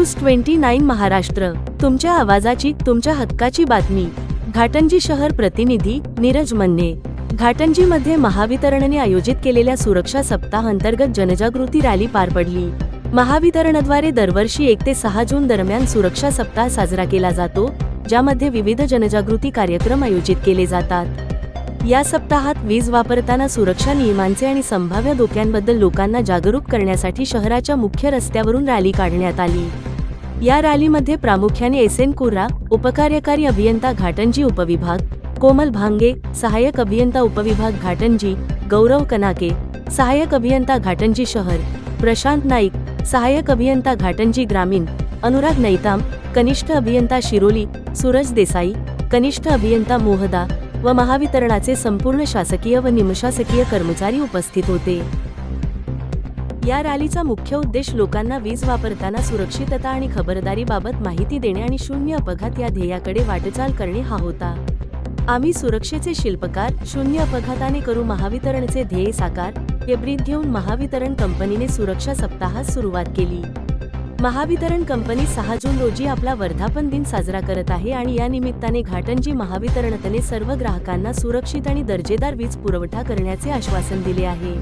News twenty nine Maharashtra. तुमच्या आवाजाची तुमच्या हक्काची बातमी. घाटंजी शहर प्रतिनिधी नीरज मन्ने. घाटंजीमध्ये महावितरणने आयोजित केलेल्या सुरक्षा सप्ताह अंतर्गत जनजागृती रॅली पार पडली. महावितरणद्वारे दरवर्षी एक ते सहा जून दरम्यान सुरक्षा सप्ताह साजरा केला जातो ज्यामध्ये विविध जनजागृती कार्यक्रम आयोजित केले जातात. या सप्ताहात वीज वापरताना सुरक्षा नियमांचे आणि संभाव्य धोक्यांबद्दल लोकांना जागरूक करण्यासाठी शहराच्या मुख्य रस्त्यावरून रॅली काढण्यात आली. या रॅलीमध्ये प्रामुख्याने एस एन कुर्रा उपकार्यकारी अभियंता घाटंजी उपविभाग कोमल भांगे सहाय्यक अभियंता उपविभाग घाटंजी गौरव कनाके सहाय्यक अभियंता घाटंजी शहर प्रशांत नाईक सहाय्यक अभियंता घाटंजी ग्रामीण अनुराग नैताम कनिष्ठ अभियंता शिरोली सूरज देसाई कनिष्ठ अभियंता मोहदा व महावितरणाचे संपूर्ण शासकीय व निमशासकीय कर्मचारी उपस्थित होते. या रॅलीचा मुख्य उद्देश लोकांना वीज वापरताना सुरक्षितता आणि खबरदारीबाबत माहिती देणे आणि शून्य अपघात या ध्येयाकडे वाटचाल करणे हा होता. आम्ही सुरक्षेचे शिल्पकार शून्य अपघाताने करू महावितरणचे ध्येय साकार हे ब्रीद घेऊन महावितरण कंपनीने सुरक्षा सप्ताहास सुरुवात केली. महावितरण कंपनी सहा जून रोजी आपला वर्धापन दिन साजरा करत आहे आणि या निमित्ताने घाटंजी महावितरणतने सर्व ग्राहकांना सुरक्षित आणि दर्जेदार वीज पुरवठा करण्याचे आश्वासन दिले आहे.